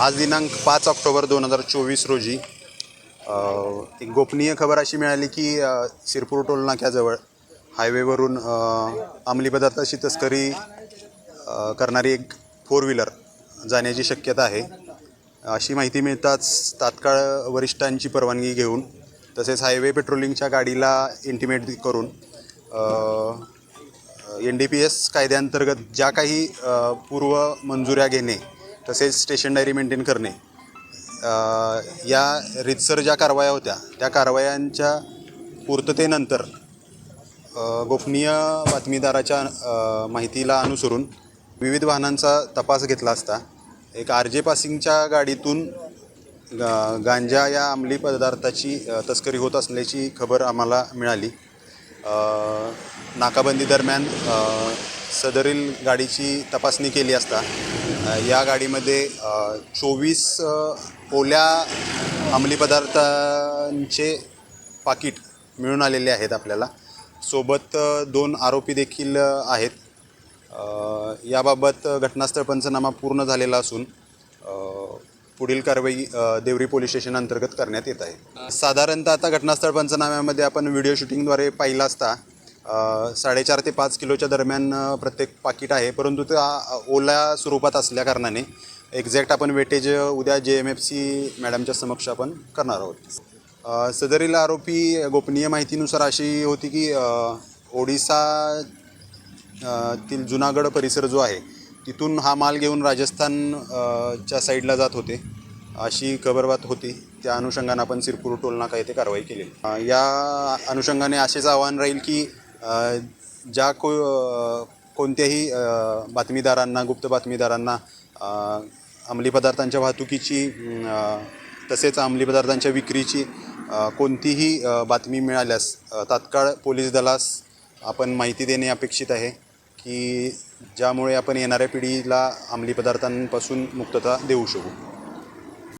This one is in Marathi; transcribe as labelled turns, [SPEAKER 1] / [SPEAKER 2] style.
[SPEAKER 1] आज दिनांक पाच ऑक्टोबर दोन हजार चोवीस रोजी एक गोपनीय खबर अशी मिळाली की सिरपूर टोलनाक्याजवळ हायवेवरून अंमली पदार्थाची तस्करी करणारी एक फोर व्हीलर जाण्याची शक्यता आहे. अशी माहिती मिळताच तात्काळ वरिष्ठांची परवानगी घेऊन तसेच हायवे पेट्रोलिंगच्या गाडीला इंटिमेट करून एन डी पी एस कायद्याअंतर्गत ज्या काही पूर्व मंजुऱ्या घेणे तसेच स्टेशन डायरी मेंटेन करणे या रितसर ज्या कारवाया होत्या त्या कारवायांच्या पूर्ततेनंतर गोपनीय बातमीदाराच्या माहितीला अनुसरून विविध वाहनांचा तपास घेतला असता एक आर जे पासिंगच्या गाडीतून गा गांजा या अंमली पदार्थाची तस्करी होत असल्याची खबर आम्हाला मिळाली. नाकाबंदी दरम्यान सदरील गाडीची तपासणी केली असता या गाडीमध्ये चोवीस ओल्या अंमली पदार्थांचे पाकिट मिळून आलेले आहेत आपल्याला. सोबत दोन आरोपी देखील आहेत. याबाबत घटनास्थळ पंचनामा पूर्ण झालेला असून पुढील कारवाई देवरी पोलीस स्टेशन अंतर्गत करण्यात येत आहे. साधारणतः आता घटनास्थळ पंचनाम्यामध्ये आपण व्हिडिओ शूटिंगद्वारे पाहिला असता साडेचार ते पाच किलोच्या दरम्यान प्रत्येक पाकिट आहे. परंतु त्या ओला ओल्या स्वरूपात असल्याकारणाने एक्झॅक्ट आपण वेटेज उद्या जे एम एफ सी मॅडमच्या समक्ष आपण करणार आहोत. सदरील आरोपी गोपनीय माहितीनुसार अशी होती की ओडिसा तील जुनागड परिसर जो आहे तिथून हा माल घेऊन राजस्थान च्या साईडला जात होते. अशी खबरबात होती. त्या अनुषंगानं आपण सिरपूर टोलनाका येथे कारवाई केली या अनुषंगाने असेच आवाहन राहील की ज्या को कोणत्याही बातमीदारांना गुप्त बातमीदारांना अंमली पदार्थांच्या वाहतुकीची तसेच अंमली पदार्थांच्या विक्रीची कोणतीही बातमी मिळाल्यास तात्काळ पोलीस दलास आपण माहिती देणे अपेक्षित आहे की ज्यामुळे आपण येणाऱ्या पिढीला अंमली पदार्थांपासून मुक्तता देऊ शकू.